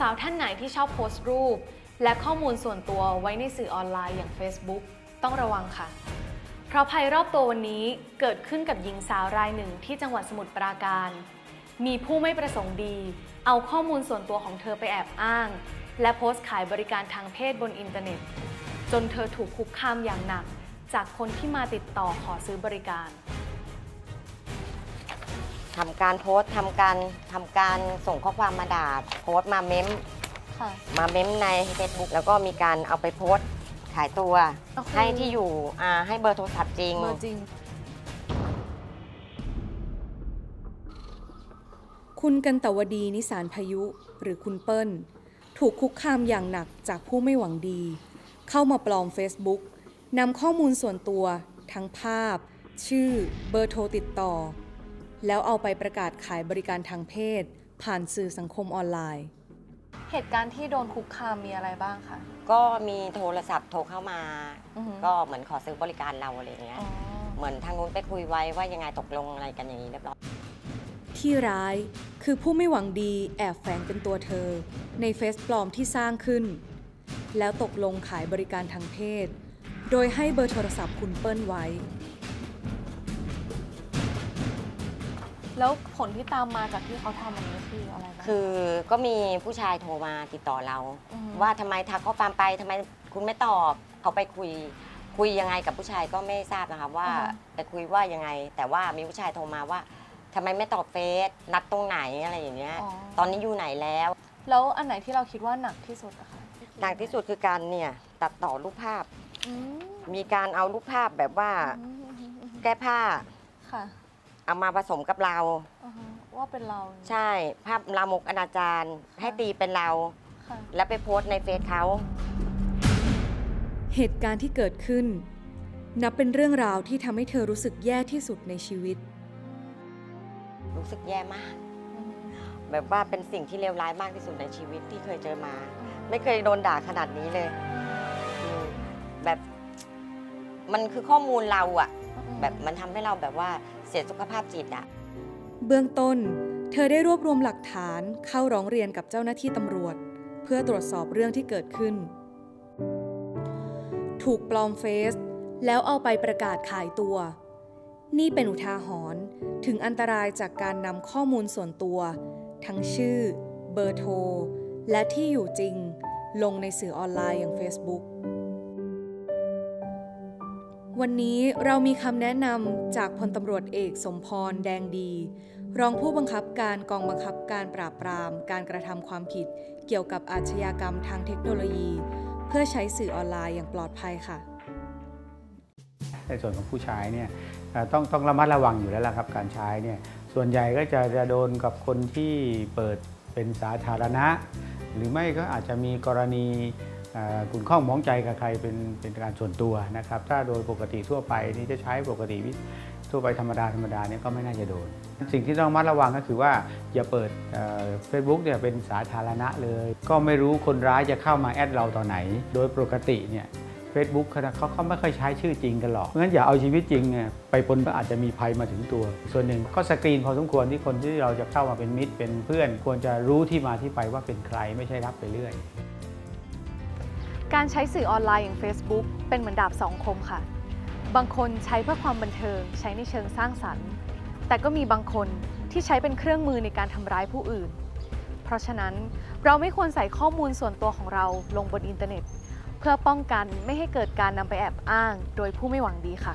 สาวๆ ท่านไหนที่ชอบโพสต์รูป และข้อมูลส่วนตัวไว้ในสื่อออนไลน์อย่าง Facebook ต้องระวังค่ะ เพราะภัยรอบตัววันนี้เกิดขึ้นกับหญิงสาวรายหนึ่งที่จังหวัดสมุทรปราการ มีผู้ไม่ประสงค์ดี เอาข้อมูลส่วนตัวของเธอไปแอบอ้าง และโพสต์ขายบริการทางเพศบนอินเทอร์เน็ต จนเธอถูกคุกคามอย่างหนัก จากคนที่มาติดต่อขอซื้อบริการ ทำการโพสต์ทำการทำการส่งข้อความมาด่าโพสต์มาเม้มค่ะ มาเม้มใน Facebook แล้วก็มีการเอาไปโพสต์ขายตัวก็คือให้ที่อยู่อ่าให้เบอร์โทรศัพท์จริง เบอร์จริง คุณกันตวดีนิสานพายุหรือคุณเปิ้ล ถูกคุกคามอย่างหนักจากผู้ไม่หวังดี เข้ามาปลอม Facebook นำข้อมูลส่วนตัว ทั้งภาพ ชื่อ เบอร์โทรติดต่อ แล้วเอาไปประกาศขายบริการทางเพศ ผ่านสื่อสังคมออนไลน์ เหตุการณ์ที่โดนคุกคามมีอะไรบ้างคะ ก็มีโทรศัพท์โทรเข้ามา อือหือ ก็เหมือนขอซื้อบริการเราอะไรอย่างเงี้ยอ๋อเหมือนทางนู้นไปคุยไว้ว่ายังไงตกลงอะไรกันอย่างนี้เรียบร้อย ที่ร้ายคือผู้ไม่หวังดีแอบแฝงเป็นตัวเธอ ในเฟซปลอมที่สร้างขึ้น แล้วตกลงขายบริการทางเพศ โดยให้เบอร์โทรศัพท์คุณเปิ้ลไว้ แล้วผลที่ตามมาจากที่เขาทำอันนี้คืออะไรบ้าง คือก็มีผู้ชายโทรมาติดต่อเรา อือฮึว่าทำไมทักข้อความไปทำไมคุณไม่ตอบเขาไปคุย คุยยังไงกับผู้ชายก็ไม่ทราบนะคะว่าไปคุยว่ายังไง แต่ว่ามีผู้ชายโทรมาว่าทำไมไม่ตอบเฟซนัดตรงไหนอะไรอย่างเงี้ย อ๋อตอนนี้อยู่ไหนแล้ว แล้วอันไหนที่เราคิดว่าหนักที่สุดอะคะหนักที่สุดคือการเนี่ยตัดต่อรูปภาพ อืมมีการเอารูปภาพแบบว่าอืมอืมอืมอืมแก้ผ้าค่ะ เอามาผสมกับเราอ่าฮะว่าเป็นเรา ใช่ภาพลามกอนาจารให้ตีเป็นเรา ค่ะ แล้วไปโพสต์ในเฟซเขาเหตุการณ์ที่เกิดขึ้น นับเป็นเรื่องราวที่ทำให้เธอรู้สึกแย่ที่สุดในชีวิต รู้สึกแย่มาก อืมแบบว่าเป็นสิ่งที่เลวร้ายมากที่สุดในชีวิตที่เคยเจอมา ไม่เคยโดนด่าขนาดนี้เลยอืมแบบ มันคือข้อมูลเราอะ แบบมันทำให้เราแบบว่า เสียสุขภาพจิตอะเบื้องต้น เธอได้รวบรวมหลักฐานเข้าร้องเรียนกับเจ้าหน้าที่ตำรวจ เพื่อตรวจสอบเรื่องที่เกิดขึ้น ถูกปลอมเฟซแล้วเอาไปประกาศขายตัว นี่เป็นอุทาหรณ์ถึงอันตรายจากการนำข้อมูลส่วนตัว ทั้งชื่อ เบอร์โทร และที่อยู่จริง ลงในสื่อออนไลน์อย่าง Facebook วันนี้เรามีคำแนะนำจากพลตำรวจเอกสมพรแดงดี รองผู้บังคับการกองบังคับการปราบปราม การกระทำความผิด เกี่ยวกับอาชญากรรมทางเทคโนโลยี เพื่อใช้สื่อออนไลน์อย่างปลอดภัยค่ะ ในส่วนของผู้ใช้เนี่ยต้องต้องระมัดระวังอยู่แล้วล่ะครับการใช้เนี่ยส่วนใหญ่ก็จะจะโดนกับคนที่เปิดเป็นสาธารณะ หรือไม่ก็อาจจะมีกรณี ขุนข้องมองใจกับใครเป็นเป็นการส่วนตัวนะครับ ถ้าโดยปกติทั่วไปนี่จะใช้ปกติทั่วไปธรรมดาธรรมดาเนี่ยก็ไม่น่าจะโดน สิ่งที่ต้องระมัดระวังก็คือว่าอย่าเปิดเฟซบุ๊กเนี่ยเป็นสาธารณะเลย ก็ไม่รู้คนร้ายจะเข้ามาแอดเราตอนไหน โดยปกติเนี่ย Facebook เขาเขาไม่ค่อยใช้ชื่อจริงกันหรอกเพราะฉะนั้นอย่าเอาชีวิตจริงเนี่ยไปปนก็อาจจะมีภัยมาถึงตัว ส่วนหนึ่งก็สกรีนพอสมควรที่คนที่เราจะเข้ามาเป็นมิตรเป็นเพื่อน ควรจะรู้ที่มาที่ไปว่าเป็นใครไม่ใช่รับไปเรื่อย การใช้สื่อออนไลน์อย่าง Facebook เป็นเหมือนดาบสองคมค่ะ บางคนใช้เพื่อความบันเทิง ใช้ในเชิงสร้างสรรค์ แต่ก็มีบางคนที่ใช้เป็นเครื่องมือในการทำร้ายผู้อื่น เพราะฉะนั้นเราไม่ควรใส่ข้อมูลส่วนตัวของเราลงบนอินเทอร์เน็ต เพื่อป้องกันไม่ให้เกิดการนำไปแอบอ้าง โดยผู้ไม่หวังดีค่ะ